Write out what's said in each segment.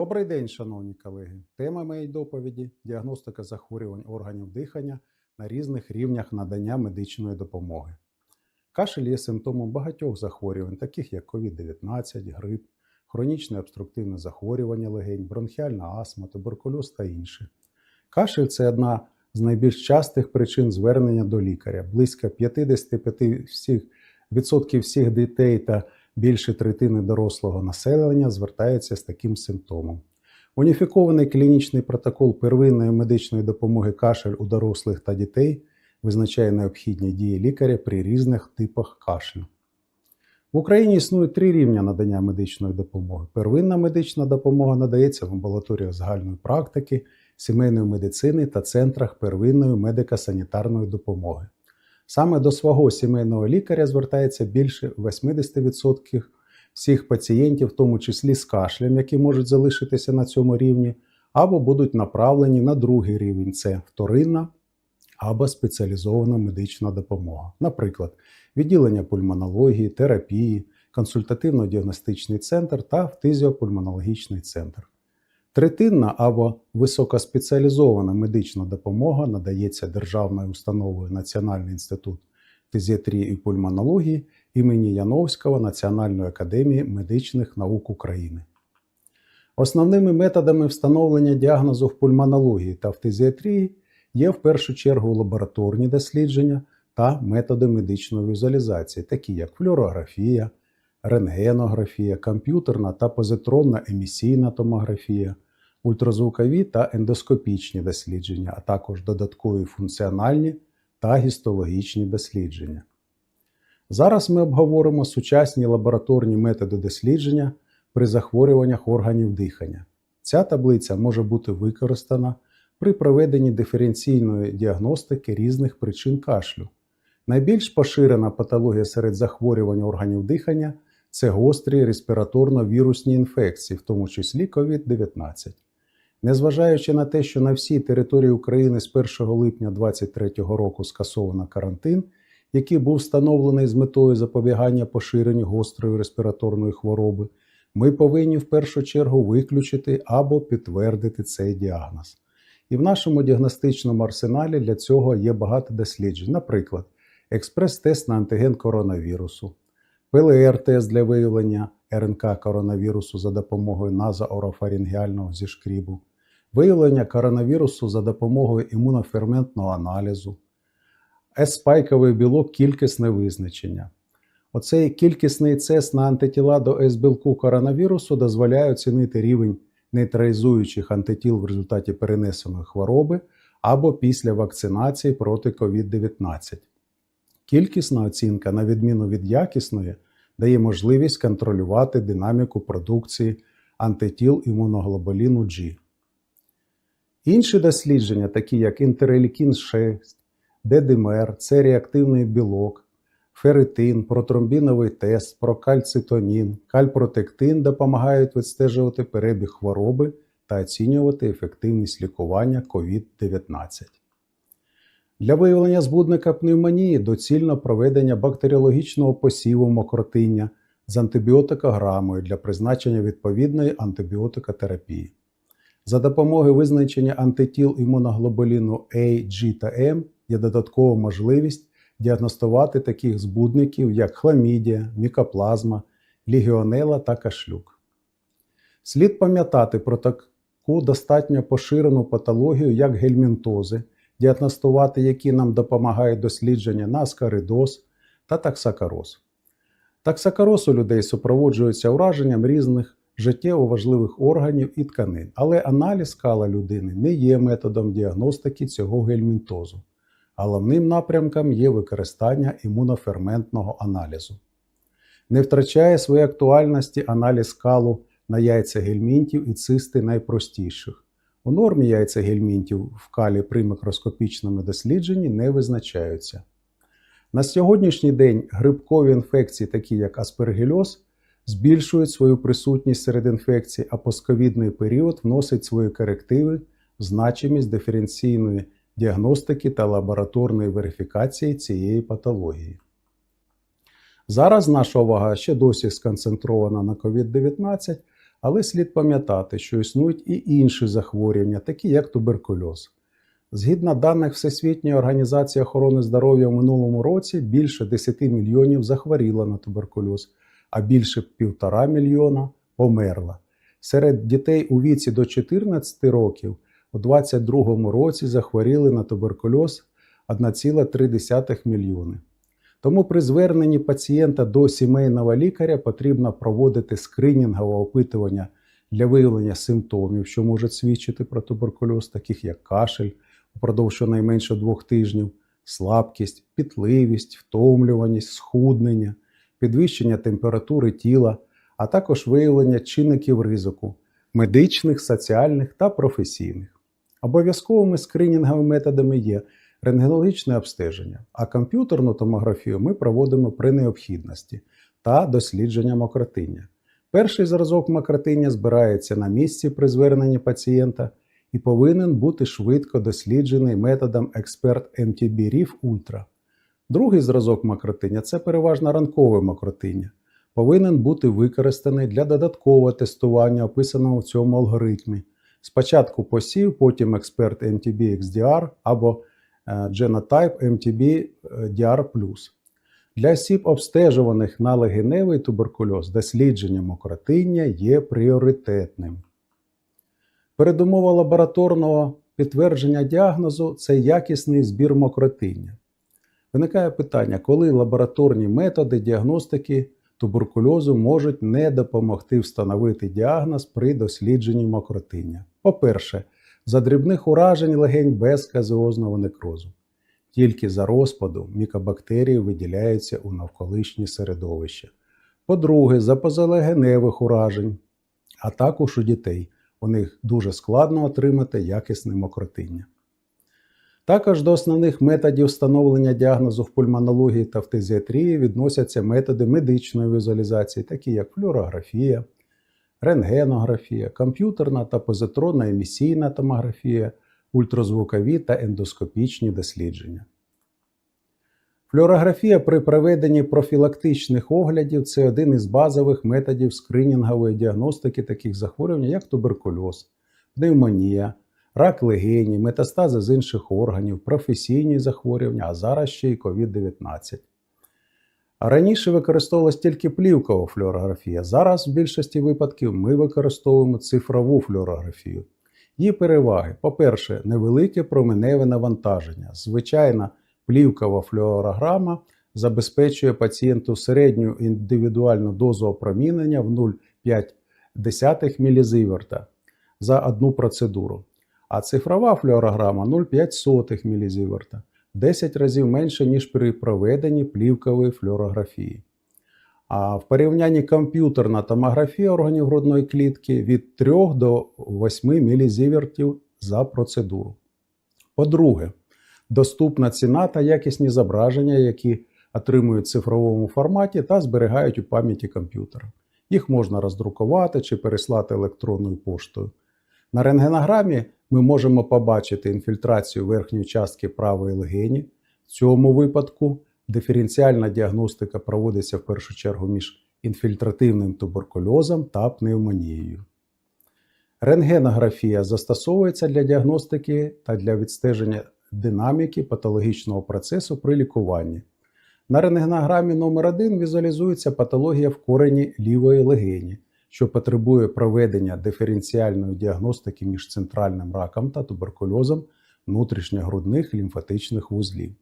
Добрий день, шановні колеги. Тема моєї доповіді діагностика захворювань органів дихання на різних рівнях надання медичної допомоги. Кашель є симптомом багатьох захворювань, таких як COVID-19, грип, хронічне обструктивне захворювання легень, бронхіальна астма, туберкульоз та інше. Кашель це одна з найбільш частих причин звернення до лікаря. Близько 55% всіх, відсотків всіх дітей та більше третини дорослого населення звертаються з таким симптомом. Уніфікований клінічний протокол первинної медичної допомоги кашель у дорослих та дітей визначає необхідні дії лікаря при різних типах кашлю. В Україні існує три рівня надання медичної допомоги. Первинна медична допомога надається в амбулаторіях загальної практики, сімейної медицини та центрах первинної медико-санітарної допомоги. Саме до свого сімейного лікаря звертається більше 80% всіх пацієнтів, в тому числі з кашлем, які можуть залишитися на цьому рівні, або будуть направлені на другий рівень це вторинна або спеціалізована медична допомога. Наприклад, відділення пульмонології, терапії, консультативно-діагностичний центр та фтизіопульмонологічний центр. Третинна або високоспеціалізована медична допомога надається Державною установою Національний інститут фтизіатрії і пульмонології імені Яновського Національної академії медичних наук України. Основними методами встановлення діагнозу в пульмонології та фтизіатрії є в першу чергу лабораторні дослідження та методи медичної візуалізації, такі як флюорографія, рентгенографія, комп'ютерна та позитронна емісійна томографія, ультразвукові та ендоскопічні дослідження, а також додаткові функціональні та гістологічні дослідження. Зараз ми обговоримо сучасні лабораторні методи дослідження при захворюваннях органів дихання. Ця таблиця може бути використана при проведенні диференційної діагностики різних причин кашлю. Найбільш поширена патологія серед захворювань органів дихання це гострі респіраторно-вірусні інфекції, в тому числі COVID-19. Незважаючи на те, що на всій території України з 1 липня 2023 року скасовано карантин, який був встановлений з метою запобігання поширенню гострої респіраторної хвороби, ми повинні в першу чергу виключити або підтвердити цей діагноз. І в нашому діагностичному арсеналі для цього є багато досліджень, наприклад, експрес-тест на антиген коронавірусу, ПЛР-тест для виявлення РНК коронавірусу за допомогою назоорофарингіального зішкрібу, виявлення коронавірусу за допомогою імуноферментного аналізу, С-спайковий білок кількісне визначення. Оцей кількісний тест на антитіла до С-білку коронавірусу дозволяє оцінити рівень нейтралізуючих антитіл в результаті перенесеної хвороби або після вакцинації проти COVID-19. Кількісна оцінка, на відміну від якісної, дає можливість контролювати динаміку продукції антитіл імуноглобуліну G. Інші дослідження, такі як інтерелікін 6, ДДМР, це реактивний білок, ферритин, протромбіновий тест, прокальцитонін, кальпротектин допомагають відстежувати перебіг хвороби та оцінювати ефективність лікування COVID-19. Для виявлення збудника пневмонії доцільно проведення бактеріологічного посіву мокротиння з антибіотикограмою для призначення відповідної антибіотикотерапії. За допомогою визначення антитіл імуноглобуліну A, G та M є додаткова можливість діагностувати таких збудників, як хламідія, мікоплазма, лігіонела та кашлюк. Слід пам'ятати про таку достатньо поширену патологію, як гельмінтози, діагностувати які нам допомагають дослідження на аскаридоз та таксакароз. Таксакароз у людей супроводжується ураженням різних життєво важливих органів і тканин, але аналіз скала людини не є методом діагностики цього гельмінтозу. Головним напрямком є використання імуноферментного аналізу. Не втрачає своєї актуальності аналіз скалу на яйця гельмінтів і цисти найпростіших. У нормі яйця гельмінтів в калі при мікроскопічному дослідженні не визначаються. На сьогоднішній день грибкові інфекції, такі як аспергільоз, збільшують свою присутність серед інфекцій, а постковідний період вносить свої корективи в значимість диференційної діагностики та лабораторної верифікації цієї патології. Зараз наша увага ще досі сконцентрована на COVID-19, Але слід пам'ятати, що існують і інші захворювання, такі як туберкульоз. Згідно даних Всесвітньої організації охорони здоров'я в минулому році більше 10 мільйонів захворіло на туберкульоз, а більше півтора мільйона померло. Серед дітей у віці до 14 років у 2022 році захворіли на туберкульоз 1,3 мільйони. Тому при зверненні пацієнта до сімейного лікаря потрібно проводити скринінгове опитування для виявлення симптомів, що можуть свідчити про туберкульоз, таких як кашель упродовж щонайменше двох тижнів, слабкість, пітливість, втомлюваність, схуднення, підвищення температури тіла, а також виявлення чинників ризику медичних, соціальних та професійних. Обов'язковими скринінговими методами є рентгенологічне обстеження, а комп'ютерну томографію ми проводимо при необхідності та дослідження мокротиння. Перший зразок мокротиння збирається на місці при зверненні пацієнта і повинен бути швидко досліджений методом експерт RIF Ultra. Другий зразок мокротиння це переважно ранкове мокротиння. Повинен бути використаний для додаткового тестування, описаного в цьому алгоритмі. Спочатку посів, потім експерт MTB XDR або е, Genotype MTB DR+. Для осіб, обстежуваних на легеневий туберкульоз, дослідження мокротиння є пріоритетним. Передумова лабораторного підтвердження діагнозу це якісний збір мокротиння. Виникає питання, коли лабораторні методи діагностики туберкульозу можуть не допомогти встановити діагноз при дослідженні мокротиння. По-перше, за дрібних уражень легень без казеозного некрозу. Тільки за розпаду мікобактерії виділяються у навколишнє середовище. По-друге, за позалегеневих уражень, а також у дітей. У них дуже складно отримати якісне мокротиння. Також до основних методів встановлення діагнозу в пульмонології та фтизіатрії відносяться методи медичної візуалізації, такі як флюорографія, рентгенографія, комп'ютерна та позитронна емісійна томографія, ультразвукові та ендоскопічні дослідження. Флюорографія при проведенні профілактичних оглядів це один із базових методів скринінгової діагностики таких захворювань, як туберкульоз, пневмонія, рак легені, метастази з інших органів, професійні захворювання, а зараз ще й COVID-19. А раніше використовувалась тільки плівкова флюорографія. Зараз в більшості випадків ми використовуємо цифрову флюорографію. Її переваги: по-перше, невелике променеве навантаження. Звичайна плівкова флюорограма забезпечує пацієнту середню індивідуальну дозу опромінення в 0,5 мілізіверта за одну процедуру, а цифрова флюорограма 0,5 мілізіверта 10 разів менше, ніж при проведенні плівкової флюорографії. А в порівнянні комп'ютерна томографія органів грудної клітки від 3 до 8 мілізівертів за процедуру. По-друге, доступна ціна та якісні зображення, які отримують в цифровому форматі та зберігають у пам'яті комп'ютера. Їх можна роздрукувати чи переслати електронною поштою. На рентгенограмі ми можемо побачити інфільтрацію верхньої частки правої легені. В цьому випадку диференціальна діагностика проводиться в першу чергу між інфільтративним туберкульозом та пневмонією. Рентгенографія застосовується для діагностики та для відстеження динаміки патологічного процесу при лікуванні. На рентгенограмі номер 1 візуалізується патологія в корені лівої легені, що потребує проведення диференціальної діагностики між центральним раком та туберкульозом внутрішньогрудних лімфатичних вузлів.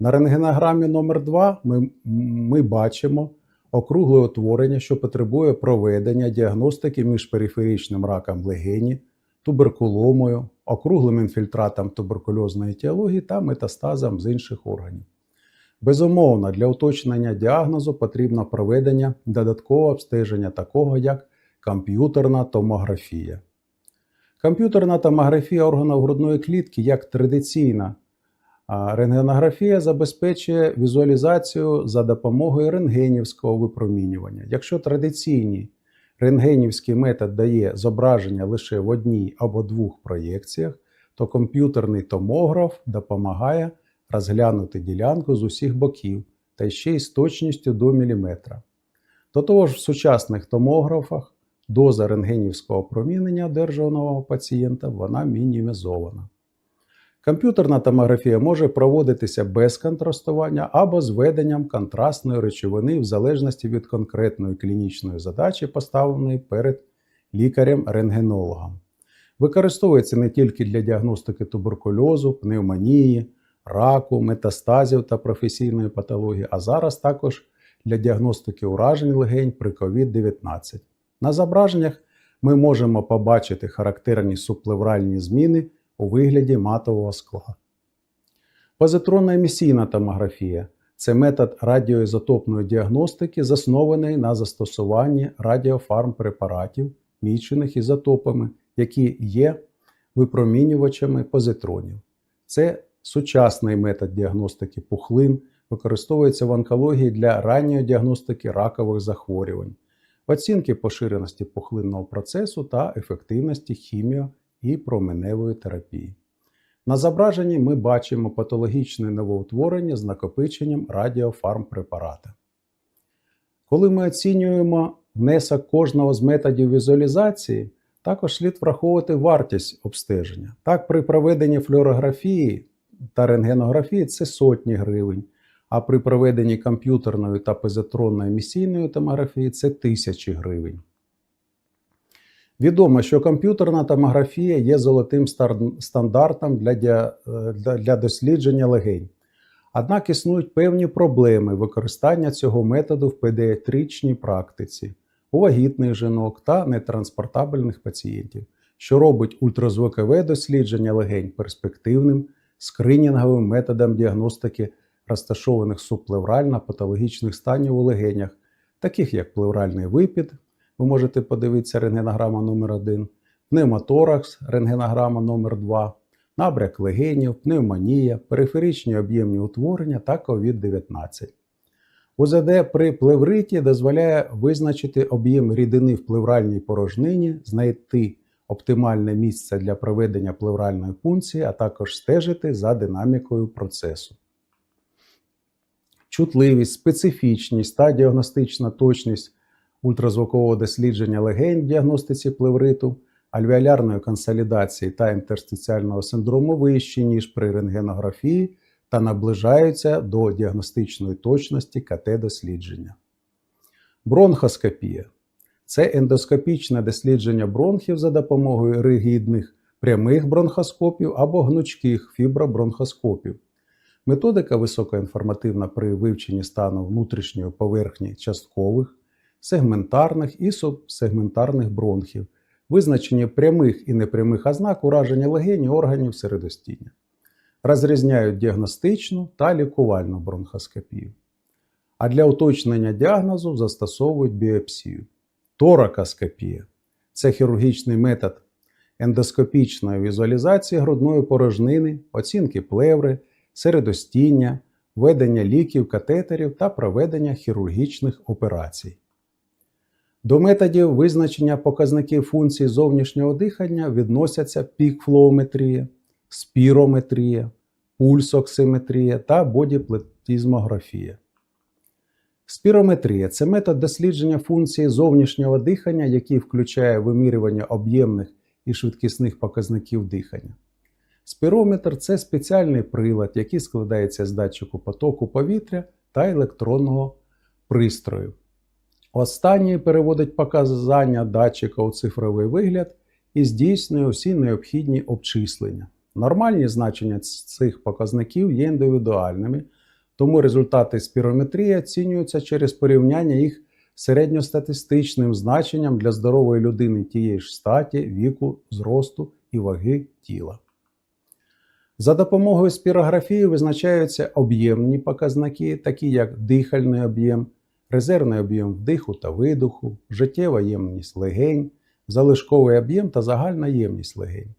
На рентгенограмі номер 2 ми, ми бачимо округле утворення, що потребує проведення діагностики між периферичним раком легені, туберкуломою, округлим інфільтратом туберкульозної етіології та метастазом з інших органів. Безумовно, для уточнення діагнозу потрібно проведення додаткового обстеження такого як комп'ютерна томографія. Комп'ютерна томографія органів грудної клітки як традиційна рентгенографія забезпечує візуалізацію за допомогою рентгенівського випромінювання. Якщо традиційний рентгенівський метод дає зображення лише в одній або двох проєкціях, то комп'ютерний томограф допомагає розглянути ділянку з усіх боків та ще й з точністю до міліметра. До того ж, в сучасних томографах доза рентгенівського промінення, одержуваного пацієнта, вона мінімізована. Комп'ютерна томографія може проводитися без контрастування або з введенням контрастної речовини в залежності від конкретної клінічної задачі, поставленої перед лікарем-рентгенологом. Використовується не тільки для діагностики туберкульозу, пневмонії, раку, метастазів та професійної патології, а зараз також для діагностики уражень легень при COVID-19. На зображеннях ми можемо побачити характерні суплевральні зміни у вигляді матового скла. Позитронна емісійна томографія це метод радіоізотопної діагностики, заснований на застосуванні радіофармпрепаратів, мічених ізотопами, які є випромінювачами позитронів. Це сучасний метод діагностики пухлин, використовується в онкології для ранньої діагностики ракових захворювань, оцінки поширеності пухлинного процесу та ефективності хіміо і променевої терапії. На зображенні ми бачимо патологічне новоутворення з накопиченням радіофармпрепарата. Коли ми оцінюємо внесок кожного з методів візуалізації, також слід враховувати вартість обстеження. Так, при проведенні флюорографії та рентгенографії це сотні гривень, а при проведенні комп'ютерної та позитронної емісійної томографії це тисячі гривень. Відомо, що комп'ютерна томографія є золотим стандартом для, для дослідження легень. Однак існують певні проблеми використання цього методу в педіатричній практиці у вагітних жінок та нетранспортабельних пацієнтів, що робить ультразвукове дослідження легень перспективним скринінговим методом діагностики розташованих субплеврально-патологічних станів у легенях, таких як плевральний випід, ви можете подивитися рентгенограма номер 1 пневмоторакс, рентгенограма номер 2 набряк легенів, пневмонія, периферичні об'ємні утворення та COVID-19. УЗД при плевриті дозволяє визначити об'єм рідини в плевральній порожнині, знайти оптимальне місце для проведення плевральної пункції, а також стежити за динамікою процесу. Чутливість, специфічність та діагностична точність ультразвукового дослідження легень в діагностиці плевриту, альвеолярної консолідації та інтерстиціального синдрому вищі, ніж при рентгенографії, та наближаються до діагностичної точності КТ-дослідження. Бронхоскопія це ендоскопічне дослідження бронхів за допомогою ригідних прямих бронхоскопів або гнучких фібробронхоскопів. Методика високоінформативна при вивченні стану внутрішньої поверхні часткових, сегментарних і субсегментарних бронхів, визначення прямих і непрямих ознак ураження легені органів середостіння. Розрізняють діагностичну та лікувальну бронхоскопію. А для уточнення діагнозу застосовують біопсію. Торакоскопія це хірургічний метод ендоскопічної візуалізації грудної порожнини, оцінки плеври, середостіння, введення ліків, катетерів та проведення хірургічних операцій. До методів визначення показників функцій зовнішнього дихання відносяться пікфлоуметрія, спірометрія, пульсоксиметрія та бодіплетізмографія. Спірометрія це метод дослідження функції зовнішнього дихання, який включає вимірювання об'ємних і швидкісних показників дихання. Спірометр це спеціальний прилад, який складається з датчику потоку повітря та електронного пристрою. Останній переводить показання датчика у цифровий вигляд і здійснює усі необхідні обчислення. Нормальні значення цих показників є індивідуальними, тому результати спірометрії оцінюються через порівняння їх середньостатистичним значенням для здорової людини тієї ж статі, віку, зросту і ваги тіла. За допомогою спірографії визначаються об'ємні показники, такі як дихальний об'єм, резервний об'єм вдиху та видуху, життєва ємність легень, залишковий об'єм та загальна ємність легень,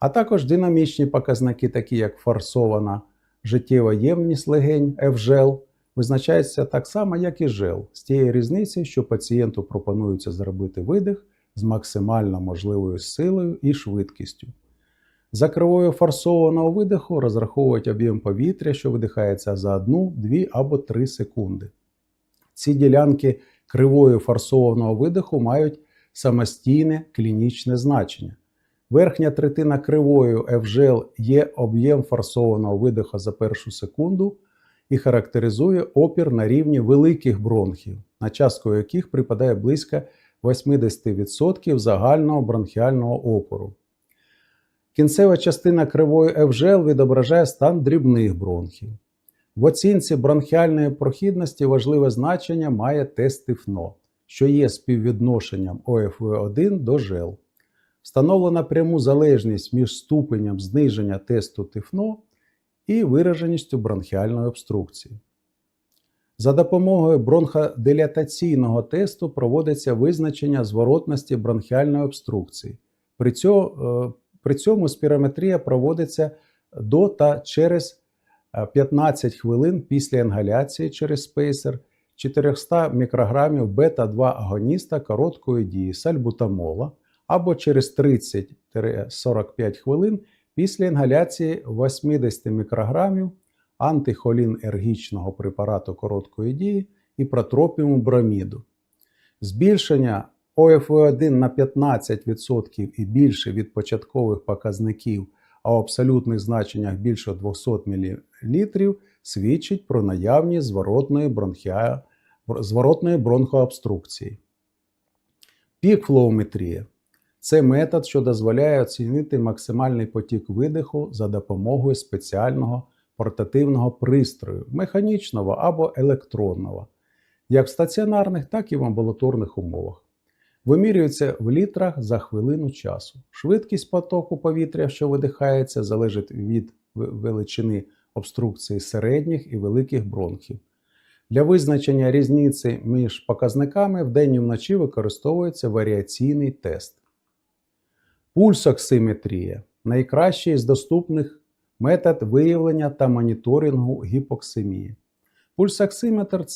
а також динамічні показники, такі як форсована життєва ємність легень FGL, визначається так само, як і жел, з тією різницею, що пацієнту пропонується зробити видих з максимально можливою силою і швидкістю. За кривою форсованого видиху розраховують об'єм повітря, що видихається за 1, 2 або 3 секунди. Ці ділянки кривої форсованого видиху мають самостійне клінічне значення. Верхня третина кривою FGL є об'єм форсованого видиху за першу секунду і характеризує опір на рівні великих бронхів, на частку яких припадає близько 80% загального бронхіального опору. Кінцева частина кривої FGL відображає стан дрібних бронхів. В оцінці бронхіальної прохідності важливе значення має тест ТИФНО, що є співвідношенням ОФВ1 до ЖЕЛ. Встановлена пряму залежність між ступенем зниження тесту ТИФНО і вираженістю бронхіальної обструкції. За допомогою бронходилатаційного тесту проводиться визначення зворотності бронхіальної обструкції. При цьому, е, при цьому спірометрія проводиться до та через е, 15 хвилин після інгаляції через спейсер 400 мікрограмів бета-2 агоніста короткої дії сальбутамола або через 30-45 хвилин після інгаляції 80 мікрограмів антихолінергічного препарату короткої дії і протропіуму броміду. Збільшення ОФВ1 на 15% і більше від початкових показників, а в абсолютних значеннях більше 200 мл свідчить про наявність зворотної, бронхіа... зворотної бронхообструкції. Пік-флоуметрія це метод, що дозволяє оцінити максимальний потік видиху за допомогою спеціального портативного пристрою, механічного або електронного, як в стаціонарних, так і в амбулаторних умовах. Вимірюється в літрах за хвилину часу. Швидкість потоку повітря, що видихається, залежить від величини обструкції середніх і великих бронхів. Для визначення різниці між показниками вдень і вночі використовується варіаційний тест. Пульсоксиметрія найкращий з доступних метод виявлення та моніторингу гіпоксимії. Пульсоксиметр е,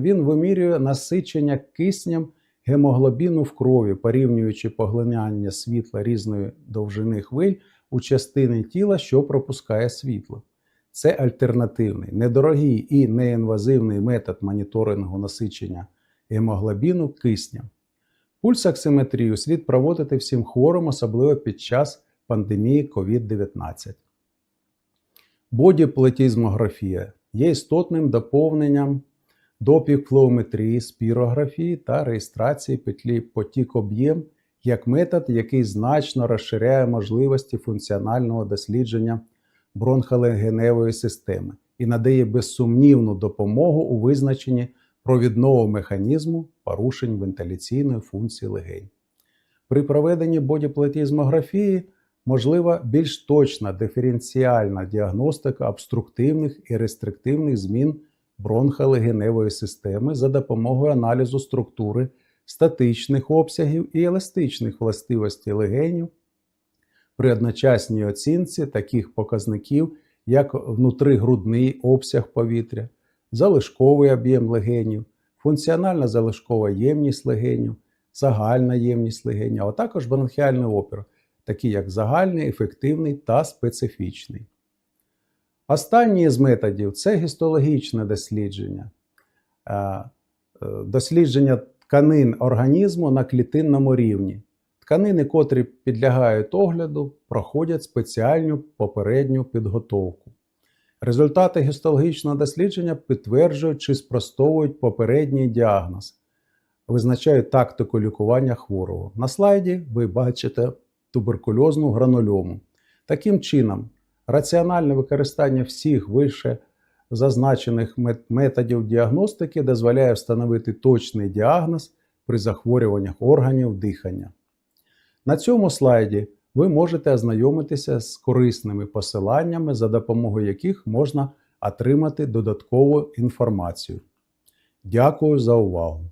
він вимірює насичення киснем гемоглобіну в крові, порівнюючи поглинання світла різної довжини хвиль у частини тіла, що пропускає світло. Це альтернативний, недорогий і неінвазивний метод моніторингу насичення гемоглобіну киснем. Пульсоксиметрію слід проводити всім хворим, особливо під час пандемії COVID-19. Бодіплетізмографія є істотним доповненням до пікфлоуметрії, спірографії та реєстрації петлі потік-об'єм як метод, який значно розширяє можливості функціонального дослідження бронхолегеневої системи і надає безсумнівну допомогу у визначенні провідного механізму порушень вентиляційної функції легень. При проведенні бодіплетізмографії можлива більш точна диференціальна діагностика обструктивних і рестриктивних змін бронхолегеневої системи за допомогою аналізу структури статичних обсягів і еластичних властивостей легенів при одночасній оцінці таких показників, як внутригрудний обсяг повітря, залишковий об'єм легенів, функціональна залишкова ємність легенів, загальна ємність легенів, а також бронхіальний опір, такі як загальний, ефективний та специфічний. Останній з методів це гістологічне дослідження, е, е, дослідження тканин організму на клітинному рівні. Тканини, котрі підлягають огляду, проходять спеціальну попередню підготовку. Результати гістологічного дослідження підтверджують чи спростовують попередній діагноз, визначають тактику лікування хворого. На слайді ви бачите туберкульозну гранульому. Таким чином, раціональне використання всіх вище зазначених методів діагностики дозволяє встановити точний діагноз при захворюваннях органів дихання. На цьому слайді ви можете ознайомитися з корисними посиланнями, за допомогою яких можна отримати додаткову інформацію. Дякую за увагу!